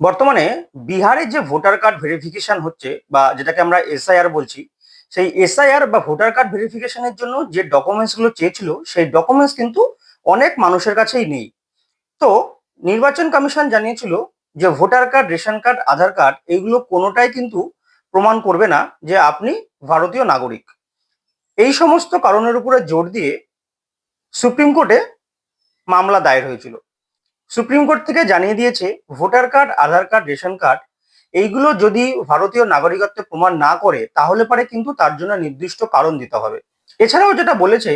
বর্তমানে বিহারে যে ভোটার কার্ড ভেরিফিকেশন হচ্ছে বা যেটাকে আমরা এসআইআর বলছি, সেই এসআইআর বা ভোটার কার্ড ভেরিফিকেশনের জন্য যে ডকুমেন্টসগুলো চেয়েছিল, সেই ডকুমেন্টস কিন্তু অনেক মানুষের কাছেই নেই। তো নির্বাচন কমিশন জানিয়েছিল যে voter card, ration card, Aadhaar card এইগুলো কোনোটাই কিন্তু প্রমাণ করবে না যে আপনি ভারতীয় নাগরিক। এই সমস্ত কারণের উপরে জোর দিয়ে সুপ্রিম কোর্টে মামলা দায়ের হয়েছিল। সুপ্রিম কোর্ট থেকে জানিয়ে দিয়েছে, voter card, Aadhaar card, ration card, এইগুলো যদি ভারতীয় নাগরিকত্ব প্রমাণ না করে, তাহলে পারে কিন্তু তার জন্য নির্দিষ্ট কারণ দিতে হবে। এছাড়াও যেটা বলেছে,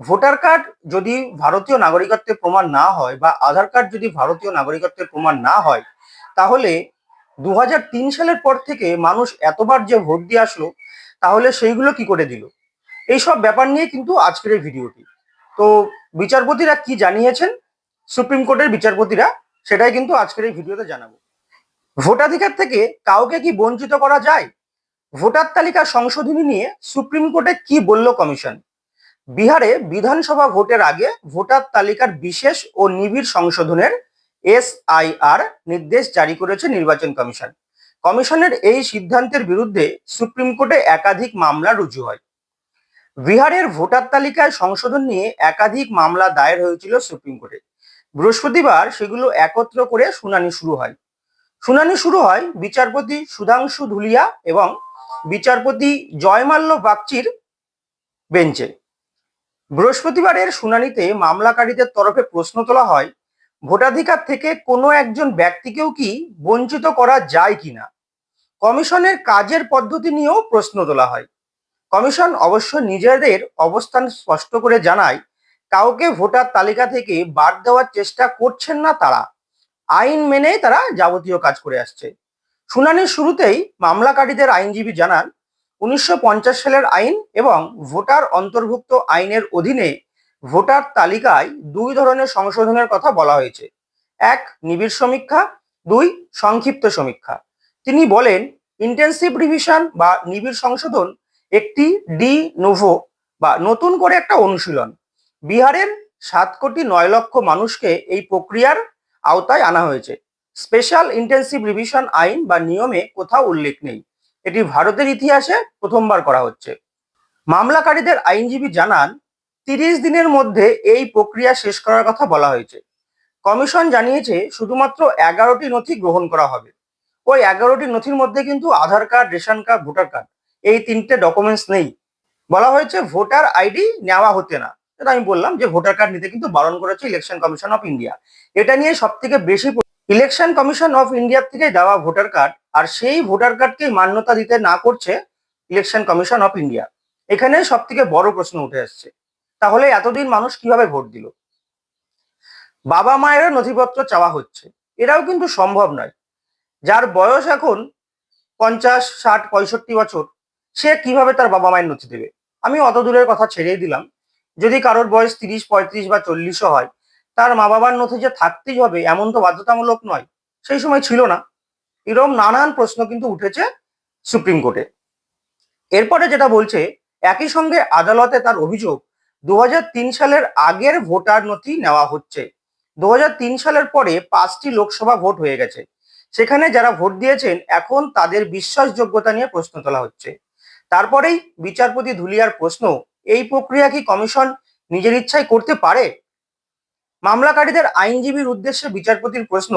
ভোটার কার্ড যদি ভারতীয় নাগরিকত্বের প্রমাণ না হয় বা আধার কার্ড যদি ভারতীয় নাগরিকত্বের প্রমাণ না হয়, তাহলে দু হাজার তিন সালের পর থেকে মানুষ এতবার যে ভোট দিয়ে আসলো, তাহলে সেইগুলো কি করে দিল? এইসব ব্যাপার নিয়ে কিন্তু আজকের এই ভিডিওটি। তো বিচারপতিরা কি জানিয়েছেন? সুপ্রিম কোর্টের বিচারপতিরা সেটাই কিন্তু আজকের এই ভিডিওতে জানাব। ভোটাধিকার থেকে কাউকে কি বঞ্চিত করা যায়? ভোটার তালিকা সংশোধনী নিয়ে সুপ্রিম কোর্টে কি বলল কমিশন? বিহারে বিধানসভা ভোটের আগে ভোটার তালিকার বিশেষ ও নিবিড় সংশোধনের এসআইআর নির্দেশ জারি করেছে নির্বাচন কমিশন। কমিশনের এই সিদ্ধান্তের বিরুদ্ধে সুপ্রিম কোর্টে একাধিক মামলা রুজু হয়। বিহারের ভোটার তালিকায় সংশোধন নিয়ে একাধিক মামলা দায়ের হয়েছিল সুপ্রিম কোর্টে বৃহস্পতিবার সেগুলো একত্র করে শুনানি শুরু হয়। শুনানি শুরু হয় বিচারপতি সুধাংশু ধুলিয়া এবং বিচারপতি জয়মাল্য বাগচির বেঞ্চে। বৃহস্পতিবারের শুনানিতে মামলাকারীদের তরফে প্রশ্ন তোলা হয়, ভোটাধিকার থেকে কোনো একজন ব্যক্তিকেও কি বঞ্চিত করা যায় কিনা? কমিশনের কাজের পদ্ধতি নিয়েও প্রশ্ন তোলা হয়। কমিশন অবশ্য নিজেদের অবস্থান স্পষ্ট করে জানায় কাউকে ভোটার তালিকা থেকে বাদ দেওয়ার চেষ্টা করছেন না তারা। আইন মেনে তারা যাবতীয় কাজ করে আসছে। শুনানির শুরুতেই মামলাকারীদের আইনজীবী জানান, উনিশশো পঞ্চাশ সালের আইন এবং ভোটার অন্তর্ভুক্ত আইনের অধীনে ভোটার তালিকায় দুই ধরনের সংশোধনের কথা বলা হয়েছে। এক, নিবিড় সমীক্ষা, দুই, সংক্ষিপ্ত সমীক্ষা। তিনি বলেন ইন্টেন্সিভ রিভিশন বা নিবিড় সংশোধন একটি ডি নোভো বা নতুন করে একটা অনুশীলন। বিহারের সাত কোটি নয় লক্ষ মানুষকে এই প্রক্রিয়ার আওতায় আনা হয়েছে। স্পেশাল ইন্টেন্সিভ রিভিশন আইন বা নিয়মে কোথাও উল্লেখ নেই। এটি ভারতের ইতিহাসে প্রথমবার করা হচ্ছে। মামলাকারীদের আইনজীবী জানান, তিরিশ দিনের মধ্যে এই প্রক্রিয়া শেষ করার কথা বলা হয়েছে। কমিশন জানিয়েছে, শুধুমাত্র এগারোটি নথি গ্রহণ করা হবে। ওই এগারোটি নথির মধ্যে কিন্তু Aadhaar card, ration card, voter card, এই তিনটে ডকুমেন্টস নেই। বলা হয়েছে, ভোটার আইডি নেওয়া হতে না। আমি বললাম যে ভোটার কার্ড নিতে কিন্তু বারণ করেছে ইলেকশন কমিশন অফ ইন্ডিয়া এটা নিয়ে সব থেকে বেশি ইলেকশন কমিশন অফ ইন্ডিয়ার থেকে দেওয়া ভোটার কার্ড আর সেই ভোটার কার্ডকে মান্যতা দিতে না করছে ইলেকশন কমিশন অফ ইন্ডিয়া এখানে সব থেকে বড় প্রশ্ন উঠে আসছে তাহলে এতদিন মানুষ কীভাবে ভোট দিল? বাবা মায়েরও নথিপত্র চাওয়া হচ্ছে। এটাও কিন্তু সম্ভব নয়। যার বয়স এখন পঞ্চাশ, ষাট, পঁয়ষট্টি বছর, সে কীভাবে তার বাবা মায়ের নথি দেবে? আমি অত দূরের কথা ছেড়েই দিলাম। যদি কারোর বয়স তিরিশ, পঁয়ত্রিশ বা চল্লিশও হয়, তার মা বাবার নথি যে থাকতেই হবে এমন তো বাধ্যতামূলক নয়। সেই সময় ছিল না। এরকম নানান প্রশ্ন কিন্তু উঠেছে সুপ্রিম কোর্টে। এরপরে যেটা বলছে, একই সঙ্গে আদালতে তার অভিযোগ দু হাজার তিন সালের আগের ভোটার নথি নেওয়া হচ্ছে। দু হাজার তিন সালের পরে পাঁচটি লোকসভা ভোট হয়ে গেছে। সেখানে যারা ভোট দিয়েছেন, এখন তাদের বিশ্বাসযোগ্যতা নিয়ে প্রশ্ন তোলা হচ্ছে। তারপরেই বিচারপতি ধুলিয়ার প্রশ্ন এই প্রক্রিয়া কি কমিশন নিজের ইচ্ছায় করতে পারে? মামলাকারীদের আইনজীবীর উদ্দেশ্যে বিচারপতির প্রশ্ন,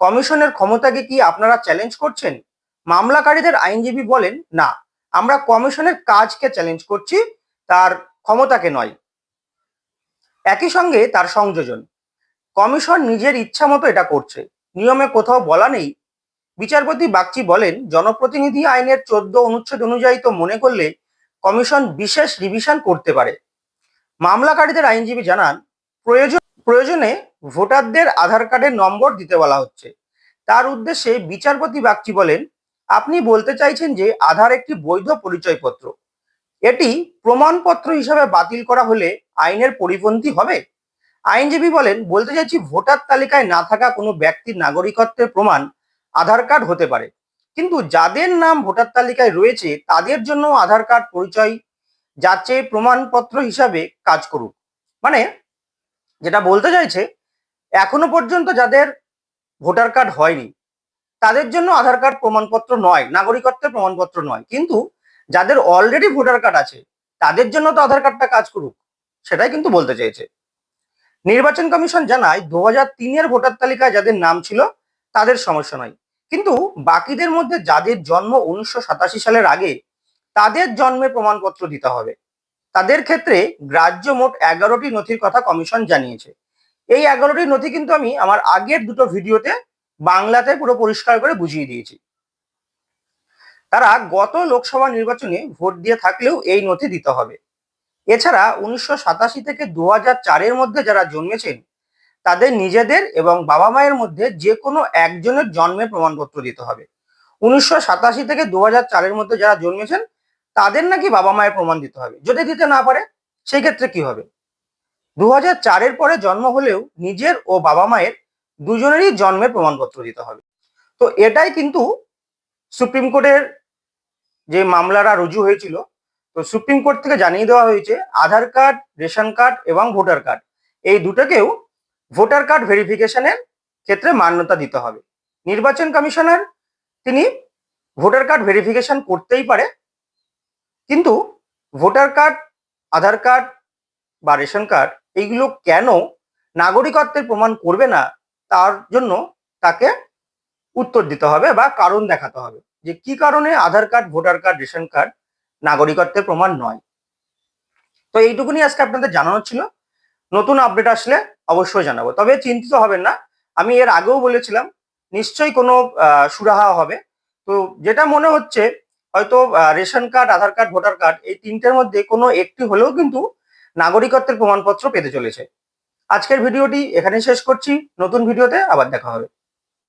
কমিশনের ক্ষমতাকে কি আপনারা চ্যালেঞ্জ করছেন? মামলাকারীদের আইনজীবী বলেন, না, আমরা কমিশনের কাজকে চ্যালেঞ্জ করছি, তার ক্ষমতাকে নয়। একই সঙ্গে তার সংযোজন, কমিশন নিজের ইচ্ছা মতো এটা করছে। নিয়মে কোথাও বলা নেই। বিচারপতি বাগচি বলেন, জনপ্রতিনিধি আইনের চোদ্দ অনুচ্ছেদ অনুযায়ী তো মনে করলে কমিশন বিশেষ রিভিশন করতে পারে। মামলাকারীদের আইনজীবী জানান, প্রয়োজন, প্রয়োজনে ভোটারদের আধার কার্ডের নম্বর দিতে বলা হচ্ছে। তার উদ্দেশ্যে বিচারপতি বাগচি বলেন, আপনি বলতে চাইছেন যে আধার একটি বৈধ পরিচয়পত্র। এটি প্রমাণপত্র হিসাবে বাতিল করা হলে আইনের পরিপন্থী হবে? আইনজীবী বলেন, বলতে চাইছি ভোটার তালিকায় না থাকা কোনো ব্যক্তির নাগরিকত্বের প্রমাণ আধার কার্ড হতে পারে। কিন্তু যাদের নাম ভোটার তালিকায় রয়েছে, তাদের জন্য আধার কার্ড পরিচয় যাচ্ছে প্রমাণপত্র হিসাবে কাজ করুক। মানে যেটা বলতে চাইছে, এখনও পর্যন্ত যাদের ভোটার কার্ড হয়নি, তাদের জন্য আধার কার্ড প্রমাণপত্র নয়, নাগরিকত্বের প্রমাণপত্র নয়। কিন্তু যাদের অলরেডি ভোটার কার্ড আছে, তাদের জন্য তো আধার কার্ডটা কাজ করুক, সেটাই কিন্তু বলতে চেয়েছে নির্বাচন কমিশন জানায়, দু হাজার তিনের ভোটার তালিকায় যাদের নাম ছিল, তাদের সমস্যা নয়। কিন্তু বাকিদের মধ্যে যাদের জন্ম উনিশশো সাতাশি সালের আগে, তাদের জন্মের প্রমাণপত্র দিতে হবে। তাদের ক্ষেত্রে গ্রাহ্য মোট এগারোটি নথির কথা কমিশন জানিয়েছে। এই এগারোটি নথি কিন্তু আমি আমার আগের দুটো ভিডিওতে বাংলাতে পুরো পরিষ্কার করে বুঝিয়ে দিয়েছি। তারা গত লোকসভা নির্বাচনে ভোট দিয়ে থাকলেও এই নথি দিতে হবে। এছাড়া উনিশশো সাতাশি থেকে দু হাজার মধ্যে যারা জন্মেছেন তাদের নিজেদের এবং বাবা মায়ের মধ্যে যে কোনো একজনের জন্মের প্রমাণপত্র দিতে হবে। উনিশশো সাতাশি থেকে দু হাজার মধ্যে যারা জন্মেছেন, তাদের নাকি বাবা মায়ের প্রমাণ দিতে হবে। যদি দিতে না পারে সেই ক্ষেত্রে কি হবে? দু চারের পরে জন্ম হলেও নিজের ও বাবা মায়ের দুজনেরই জন্মের প্রমাণপত্র দিতে হবে। তো এটাই কিন্তু সুপ্রিম কোর্টের যে মামলারা রুজু হয়েছিল, তো সুপ্রিম কোর্ট থেকে জানিয়ে দেওয়া হয়েছে, আধার কার্ড, রেশন কার্ড এবং ভোটার কার্ড, এই দুটোকেও ভোটার কার্ড ভেরিফিকেশনের ক্ষেত্রে মান্যতা দিতে হবে। নির্বাচন কমিশনার তিনি ভোটার কার্ড ভেরিফিকেশন করতেই পারে, কিন্তু ভোটার কার্ড, আধার কার্ড বা রেশন কার্ড এইগুলো কেন নাগরিকত্বের প্রমাণ করবে না, তার জন্য তাকে উত্তর দিতে হবে বা কারণ দেখাতে হবে যে কি কারণে Aadhaar card, voter card, ration card নাগরিকত্বের প্রমাণ নয়। তো এইটুকুনি আজকে আপনাদের জানানো ছিল। নতুন আপডেট আসলে অবশ্যই জানাব। তবে চিন্তিত হবেন না, আমি এর আগেও বলেছিলাম, নিশ্চয়ই কোনো সুরাহা হবে। তো যেটা মনে হচ্ছে, হয়তো ration card, Aadhaar card, voter card, এই তিনটের মধ্যে কোনো একটি হলেও কিন্তু নাগরিকত্বের প্রমাণপত্র পেতে চলেছে। আজকের ভিডিওটি এখানে শেষ করছি, নতুন ভিডিওতে আবার দেখা হবে।